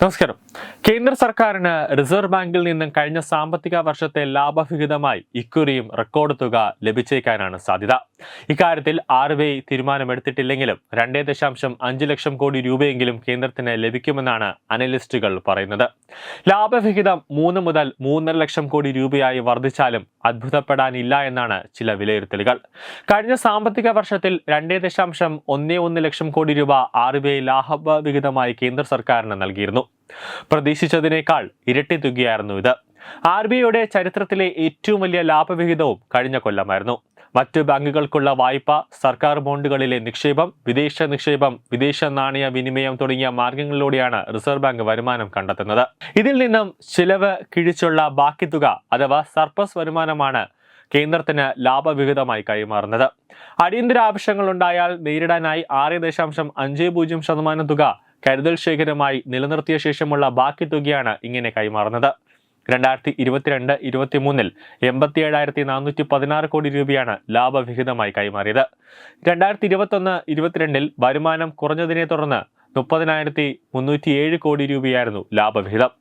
നമസ്കാരം. കേന്ദ്ര സർക്കാരിന് റിസർവ് ബാങ്കിൽ നിന്നും കഴിഞ്ഞ സാമ്പത്തിക വർഷത്തെ ലാഭവിഹിതമായി ഇക്കുറിയും റെക്കോർഡ് തുക ലഭിച്ചേക്കാനാണ് സാധ്യത. ഇക്കാര്യത്തിൽ ആർ ബി ഐ തീരുമാനമെടുത്തിട്ടില്ലെങ്കിലും രണ്ടേ ദശാംശം അഞ്ച് ലക്ഷം കോടി രൂപയെങ്കിലും കേന്ദ്രത്തിന് ലഭിക്കുമെന്നാണ് അനലിസ്റ്റുകൾ പറയുന്നത്. ലാഭവിഹിതം മൂന്ന് മുതൽ മൂന്നര ലക്ഷം കോടി രൂപയായി വർദ്ധിച്ചാലും അത്ഭുതപ്പെടാനില്ല എന്നാണ് ചില വിലയിരുത്തലുകൾ. കഴിഞ്ഞ സാമ്പത്തിക വർഷത്തിൽ രണ്ടേ ദശാംശം ഒന്നേ ഒന്ന് ലക്ഷം കോടി രൂപ ആർ ബി ഐ ലാഭവിഹിതമായി കേന്ദ്ര സർക്കാരിന് നൽകിയിരുന്നു. പ്രതീക്ഷിച്ചതിനേക്കാൾ ഇരട്ടി തുകയായിരുന്നു ഇത്. ആർ ബി ഐയുടെ ചരിത്രത്തിലെ ഏറ്റവും വലിയ ലാഭവിഹിതവും കഴിഞ്ഞ കൊല്ലമായിരുന്നു. മറ്റു ബാങ്കുകൾക്കുള്ള വായ്പ സർക്കാർ ബോണ്ടുകളിലെ നിക്ഷേപം വിദേശ നിക്ഷേപം വിദേശ നാണയ വിനിമയം തുടങ്ങിയ മാർഗങ്ങളിലൂടെയാണ് റിസർവ് ബാങ്ക് വരുമാനം കണ്ടെത്തുന്നത്. ഇതിൽ നിന്നും ചിലവ് കിഴിച്ചുള്ള ബാക്കി തുക അഥവാ സർപ്ലസ് വരുമാനമാണ് കേന്ദ്രത്തിന് ലാഭവിഹിതമായി കൈമാറുന്നത്. അടിയന്തര ആവശ്യങ്ങളുണ്ടായാൽ നേരിടാനായി ആറ് ദശാംശം അഞ്ച് പൂജ്യം ശതമാനം തുക കരുതൽ ശേഖരമായി നിലനിർത്തിയ ശേഷമുള്ള ബാക്കി തുകയാണ് ഇങ്ങനെ കൈമാറുന്നത്. രണ്ടായിരത്തി ഇരുപത്തിരണ്ട് ഇരുപത്തിമൂന്നിൽ എൺപത്തി ഏഴായിരത്തി നാനൂറ്റി പതിനാറ് കോടി രൂപയാണ് ലാഭവിഹിതമായി കൈമാറിയത്. രണ്ടായിരത്തി ഇരുപത്തൊന്ന് ഇരുപത്തിരണ്ടിൽ വരുമാനം കുറഞ്ഞതിനെ തുടർന്ന് മുപ്പതിനായിരത്തി മുന്നൂറ്റി ഏഴ് കോടി രൂപയായിരുന്നു ലാഭവിഹിതം.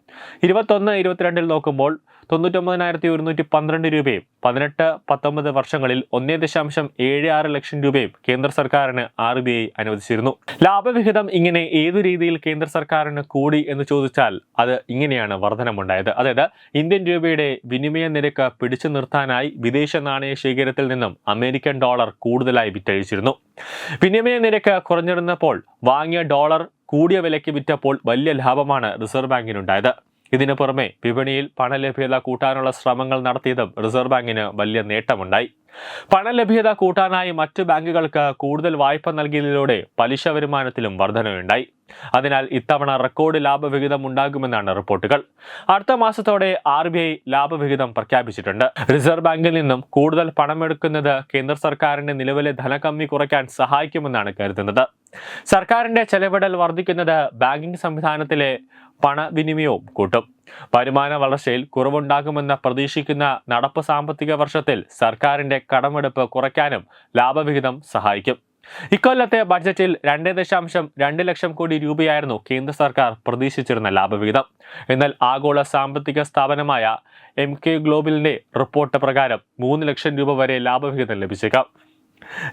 ഇരുപത്തൊന്ന് ഇരുപത്തിരണ്ടിൽ നോക്കുമ്പോൾ തൊണ്ണൂറ്റൊമ്പതിനായിരത്തി ഒരുന്നൂറ്റി പന്ത്രണ്ട് രൂപയും പതിനെട്ട് പത്തൊമ്പത് വർഷങ്ങളിൽ ഒന്നേ ദശാംശം ഏഴ് ആറ് ലക്ഷം രൂപയും കേന്ദ്ര സർക്കാരിന് ആർ ബി ഐ അനുവദിച്ചിരുന്നു. ലാഭവിഹിതം ഇങ്ങനെ ഏതു രീതിയിൽ കേന്ദ്ര സർക്കാരിന് കൂടി എന്ന് ചോദിച്ചാൽ അത് ഇങ്ങനെയാണ് വർധനമുണ്ടായത്. അതായത് ഇന്ത്യൻ രൂപയുടെ വിനിമയ നിരക്ക് പിടിച്ചു നിർത്താനായി വിദേശ നാണയ ശേഖരത്തിൽ നിന്നും അമേരിക്കൻ ഡോളർ കൂടുതലായി വിറ്റഴിച്ചിരുന്നു. വിനിമയ നിരക്ക് കുറഞ്ഞിരുന്നപ്പോൾ വാങ്ങിയ ഡോളർ കൂടിയ വിലയ്ക്ക് വിറ്റപ്പോൾ വലിയ ലാഭമാണ് റിസർവ് ബാങ്കിനുണ്ടായത്. ഇതിനു പുറമെ വിപണിയിൽ പണലഭ്യത കൂട്ടാനുള്ള ശ്രമങ്ങൾ നടത്തിയതും റിസർവ് ബാങ്കിന് വലിയ നേട്ടമുണ്ടായി. പണലഭ്യത കൂട്ടാനായി മറ്റ് ബാങ്കുകൾക്ക് കൂടുതൽ വായ്പ നൽകിയതിലൂടെ പലിശ വരുമാനത്തിലും വർധനയുണ്ടായി. അതിനാൽ ഇത്തവണ റെക്കോർഡ് ലാഭവിഹിതം ഉണ്ടാകുമെന്നാണ് റിപ്പോർട്ടുകൾ. അടുത്ത മാസത്തോടെ ആർ ബി ഐ ലാഭവിഹിതം പ്രഖ്യാപിച്ചിട്ടുണ്ട്. റിസർവ് ബാങ്കിൽ നിന്നും കൂടുതൽ പണമെടുക്കുന്നത് കേന്ദ്ര സർക്കാരിന്റെ നിലവിലെ ധനകമ്മി കുറയ്ക്കാൻ സഹായിക്കുമെന്നാണ് കരുതുന്നത്. സർക്കാരിന്റെ ചെലവിടൽ വർദ്ധിക്കുന്നത് ബാങ്കിംഗ് സംവിധാനത്തിലെ പണവിനിമയവും കൂട്ടും. വരുമാന വളർച്ചയിൽ കുറവുണ്ടാകുമെന്ന് പ്രതീക്ഷിക്കുന്ന നടപ്പ് സാമ്പത്തിക വർഷത്തിൽ സർക്കാരിന്റെ കടമെടുപ്പ് കുറയ്ക്കാനും ലാഭവിഹിതം സഹായിക്കും. ഇക്കൊല്ലത്തെ ബഡ്ജറ്റിൽ രണ്ട് ദശാംശം രണ്ട് ലക്ഷം കോടി രൂപയായിരുന്നു കേന്ദ്ര സർക്കാർ പ്രതീക്ഷിച്ചിരുന്ന ലാഭവിഹിതം. എന്നാൽ ആഗോള സാമ്പത്തിക സ്ഥാപനമായ എം കെ ഗ്ലോബലിന്റെ റിപ്പോർട്ട് പ്രകാരം മൂന്ന് ലക്ഷം രൂപ വരെ ലാഭവിഹിതം ലഭിച്ചേക്കാം.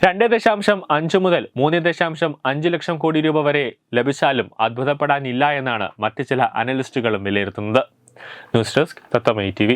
രണ്ട് ദശാംശം അഞ്ച് മുതൽ മൂന്ന് ദശാംശം അഞ്ച് ലക്ഷം കോടി രൂപ വരെ ലഭിച്ചാലും അത്ഭുതപ്പെടാനില്ല എന്നാണ് മറ്റ് ചില അനലിസ്റ്റുകളും വിലയിരുത്തുന്നത്. News desk തത്തമൈ T